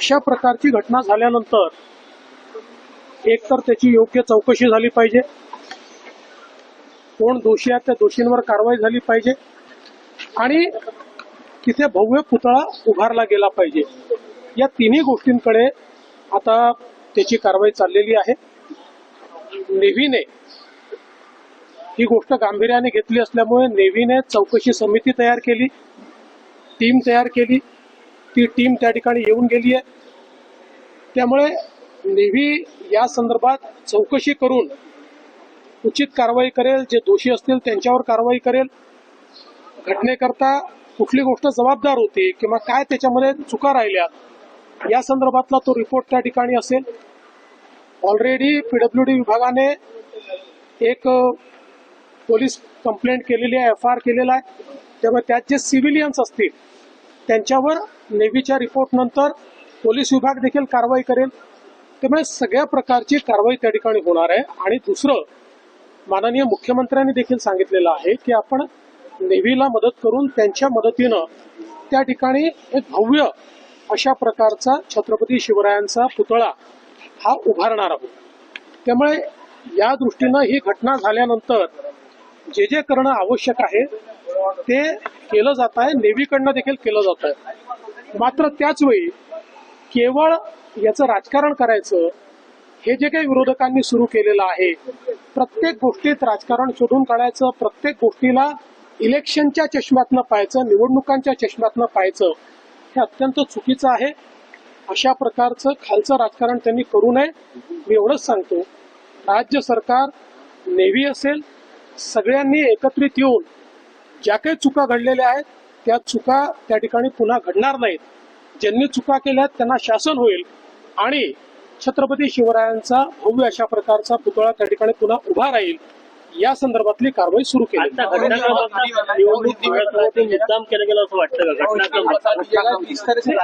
अशा प्रकारची घटना झाल्यानंतर एकतर त्याची योग्य चौकशी झाली पाहिजे. कोण दोषी आहेत त्या दोषींवर कारवाई झाली पाहिजे. आणि तिथे भव्य पुतळा उभारला गेला पाहिजे. या तिन्ही गोष्टींकडे आता त्याची कारवाई चाललेली आहे. नेव्हीने ही गोष्ट गांभीर्याने घेतली असल्यामुळे नेव्हीने चौकशी समिती तयार केली. टीम तयार केली. ती टीम त्या ठिकाणी येऊन गेली आहे त्यामुळे नेव्ही या संदर्भात चौकशी करून उचित कारवाई करेल जे दोषी असतील त्यांच्यावर कारवाई करेल. घटनेकरता कुठली गोष्ट जबाबदार होती किंवा काय त्याच्यामध्ये चुका राहिल्या या संदर्भातला तो रिपोर्ट त्या ठिकाणी असेल. ऑलरेडी पीडब्ल्यू डी विभागाने एक पोलीस कंप्लेंट केलेली आहे एफ आर केलेला आहे. त्यामुळे त्यात जे सिव्हिलियन्स असतील त्यांच्यावर नेव्हीच्या रिपोर्ट नंतर पोलीस विभाग देखील कारवाई करेल. त्यामुळे सगळ्या प्रकारची कारवाई त्या ठिकाणी होणार आहे. आणि दुसरं माननीय मुख्यमंत्र्यांनी देखील सांगितलेलं आहे की आपण नेव्हीला मदत करून त्यांच्या मदतीनं त्या ठिकाणी एक भव्य अशा प्रकारचा छत्रपती शिवरायांचा पुतळा हा उभारणार आहोत. त्यामुळे या दृष्टीनं ही घटना झाल्यानंतर जे जे करणं आवश्यक आहे ते केलं जात आहे. नेव्हीकडनं देखील केलं जात आहे. मात्र त्याच वेळी केवळ याचं राजकारण करायचं हे जे काही विरोधकांनी सुरू केलेलं आहे प्रत्येक गोष्टीत राजकारण शोधून काढायचं प्रत्येक गोष्टीला इलेक्शनच्या चष्म्यातनं पाहायचं निवडणुकांच्या चष्म्यातनं पाहायचं हे अत्यंत चुकीचं आहे. अशा प्रकारचं खालचं राजकारण त्यांनी करू नये. मी एवढंच सांगतो राज्य सरकार नेव्ही असेल सगळ्यांनी एकत्रित येऊन ज्या काही चुका घडलेल्या आहेत त्या चुका त्या ठिकाणी पुन्हा घडणार नाहीत. ज्यांनी चुका केल्या त्यांना शासन होईल. आणि छत्रपती शिवरायांचा भव्य अशा प्रकारचा पुतळा त्या ठिकाणी पुन्हा उभा राहील. या संदर्भातली कारवाई सुरू केली.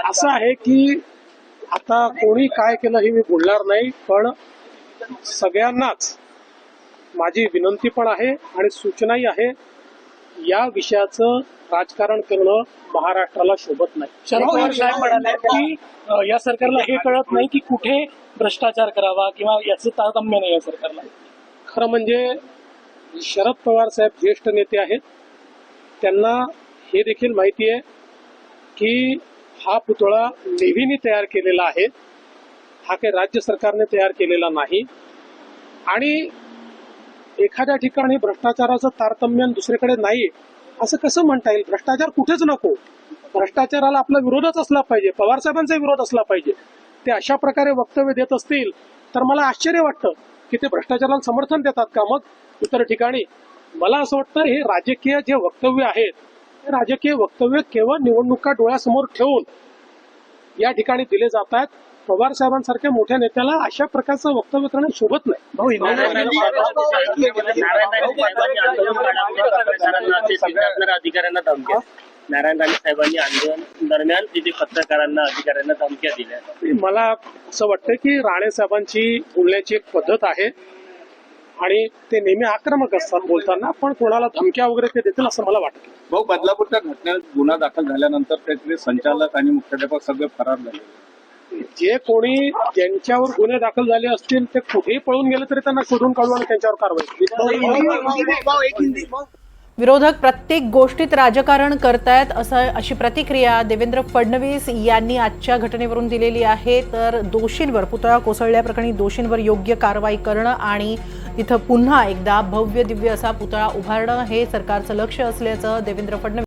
असं आहे की आता कोणी काय केलं हे मी बोलणार नाही पण सगळ्यांनाच माझी विनंती पण आहे आणि सूचनाही आहे या विषयाचं राजकारण करणं महाराष्ट्राला शोभत नाही. शरद पवार साहेब म्हणाले की अ, या सरकारला हे कळत नाही की कुठे भ्रष्टाचार करावा किंवा याचं तारतम्य नाही या सरकारला. खरं म्हणजे शरद पवार साहेब ज्येष्ठ नेते आहेत. त्यांना हे देखील माहिती आहे की हा पुतळा नेव्हीने तयार केलेला आहे. हा काही राज्य सरकारने तयार केलेला नाही. आणि एखाद्या ठिकाणी भ्रष्टाचाराचं तारतम्य दुसरीकडे नाही असं कसं म्हणता येईल? भ्रष्टाचार कुठेच नको. भ्रष्टाचाराला आपला विरोधच असला पाहिजे पवार साहेबांचा विरोध असला पाहिजे. ते अशा प्रकारे वक्तव्य देत असतील तर मला आश्चर्य वाटतं की ते भ्रष्टाचाराला समर्थन देतात का मग? इतर ठिकाणी मला असं वाटतं हे राजकीय जे वक्तव्य आहेत हे राजकीय वक्तव्य केवळ निवडणुका डोळ्यासमोर ठेवून या ठिकाणी दिले जात आहेत. पवार साहेबांसारख्या मोठ्या नेत्याला अशा प्रकारचं वक्तव्य करणं शोभत नाही. अधिकाऱ्यांना धमक्या नारायण राणे साहेबांनी आंदोलन दरम्यान तिथे पत्रकारांना अधिकाऱ्यांना धमक्या दिल्या. मला असं वाटतं की राणे साहेबांची बोलण्याची एक पद्धत आहे. आणि ते नेहमी आक्रमक असतात बोलताना पण कोणाला धमक्या वगैरे ते देतील असं मला वाटतं. भाऊ बदलापूरच्या घटनेत गुन्हा दाखल झाल्यानंतर त्याचे संचालक आणि मुख्याध्यापक सगळे फरार झाले. जे कोणी ज्यांच्यावर गुन्हे दाखल झाले असतील ते कुठेही पळून गेले तरी त्यांना शोधून काढू आणि त्यांच्यावर कारवाई. विरोधक प्रत्येक गोष्टीत राजकारण करतायत असं अशी प्रतिक्रिया देवेंद्र फडणवीस यांनी आजच्या घटनेवरून दिलेली आहे. तर दोषींवर पुतळा कोसळल्याप्रकरणी दोषींवर योग्य कारवाई करणं आणि तिथं पुन्हा एकदा भव्य दिव्य असा पुतळा उभारणं हे सरकारचं लक्ष असल्याचं देवेंद्र फडणवीस